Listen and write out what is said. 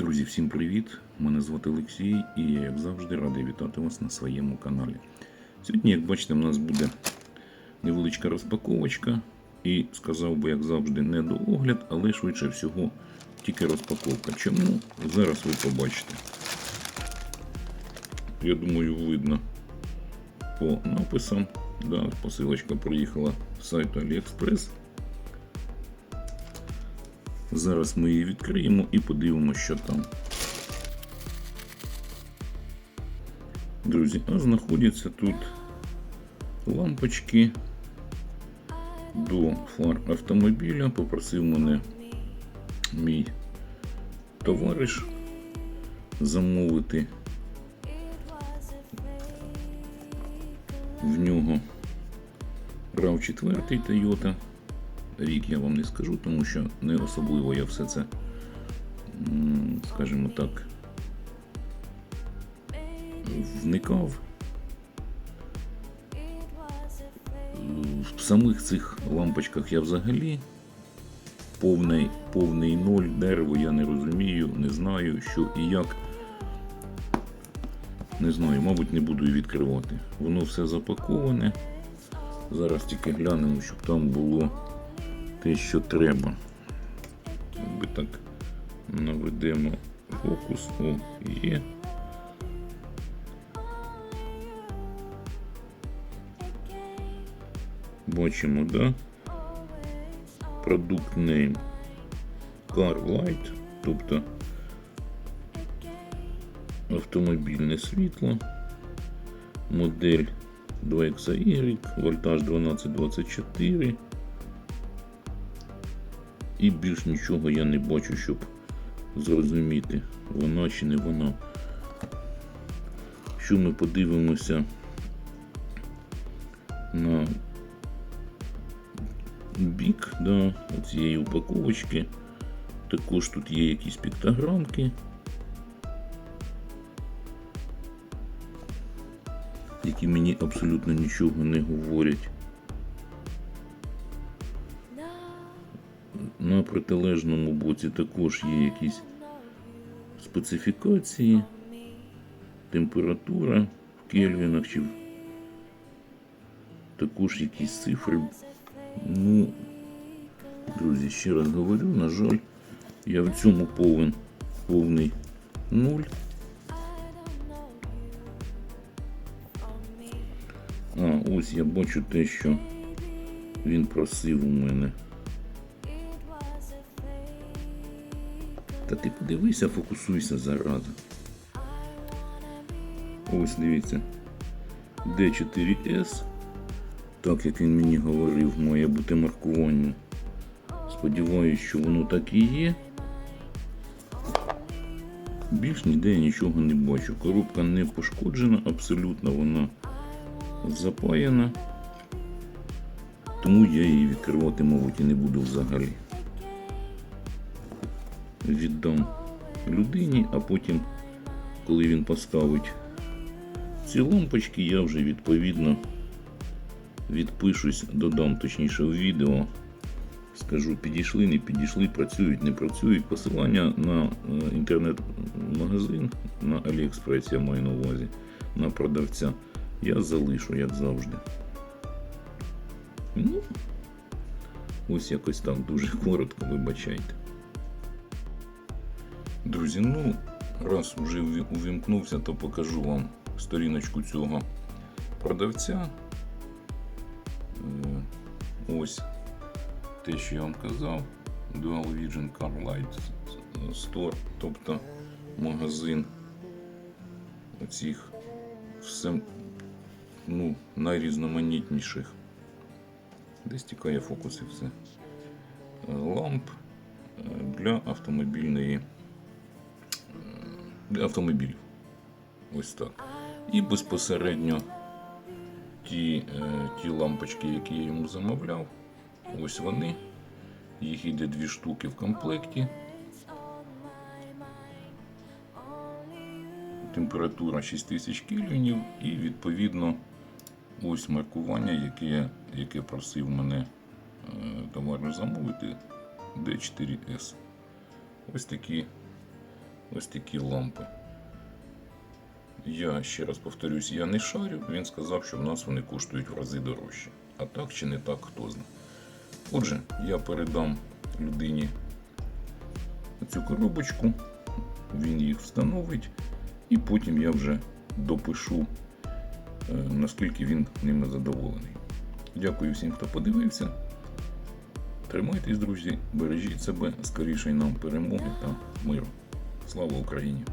Друзі, всім привіт! Мене звати Олексій і я, як завжди, радий вітати вас на своєму каналі. Сьогодні, як бачите, у нас буде невеличка розпаковочка. І сказав би, як завжди, не до огляд, але швидше всього тільки розпаковка. Чому? Зараз ви побачите. Я думаю, видно по написам. Да, посилочка приїхала з сайту AliExpress. Зараз ми її відкриємо і подивимося, що там. Друзі, а знаходяться тут лампочки до фар автомобіля. Попросив мене мій товариш замовити в нього RAV 4 Toyota. Рік я вам не скажу, тому що не особливо я все це, скажімо так, вникав. В самих цих лампочках я взагалі повний, повний ноль дерево я не розумію, не знаю, що і як. Не знаю, мабуть, не буду і відкривати. Воно все запаковане. Зараз тільки глянемо, щоб там було те, що треба. Якби так наведемо фокус. О, є. Бачимо, да? Продукт name Car Light, тобто автомобільне світло, модель 2XY, вольтаж 1224. І більш нічого я не бачу, щоб зрозуміти, вона чи не вона. Що ми подивимося на бік да, цієї упаковочки. Також тут є якісь піктограмки, які мені абсолютно нічого не говорять. На протилежному боці також є якісь специфікації, температура в кельвінах чи також якісь цифри. Ну, друзі, ще раз говорю, на жаль, я в цьому повен повний нуль. А, ось я бачу те, що він просив у мене. Та ти подивися, фокусуйся зараза. Ось дивіться. D4S. Так як він мені говорив, має бути маркування. Сподіваюсь, що воно так і є. Більш ніде я нічого не бачу. Коробка не пошкоджена, абсолютно вона запаяна. Тому я її відкривати, мабуть, і не буду взагалі віддам людині, а потім, коли він поставить ці лампочки, я вже відповідно відпишусь, додам точніше в відео. Скажу, підійшли, не підійшли, працюють, не працюють. Посилання на е, інтернет-магазин на AliExpress, я маю на увазі, на продавця, я залишу, як завжди. Ну, ось якось так дуже коротко, вибачайте. Друзі, ну, раз вже увімкнувся, то покажу вам сторіночку цього продавця. Е, Ось те, що я вам казав. Dual Vision Car Light Store, тобто магазин оцих все ну, найрізноманітніших. Десь тікає фокус і Ламп е, для автомобільної автомобілів. Ось так. І безпосередньо ті, е, ті лампочки, які я йому замовляв, ось вони. Їх іде дві штуки в комплекті. Температура 6000 кельвінів і відповідно ось маркування, яке, яке просив мене е, товариш замовити D4S. Ось такі ось такі лампи. Я ще раз повторюсь, я не шарю. Він сказав, що в нас вони коштують в рази дорожче. А так чи не так, хто знає. Отже, я передам людині цю коробочку, він їх встановить, і потім я вже допишу, е, наскільки він ними задоволений. Дякую всім, хто подивився. Тримайтесь, друзі, бережіть себе, скоріше нам перемоги та миру. Слава Україні!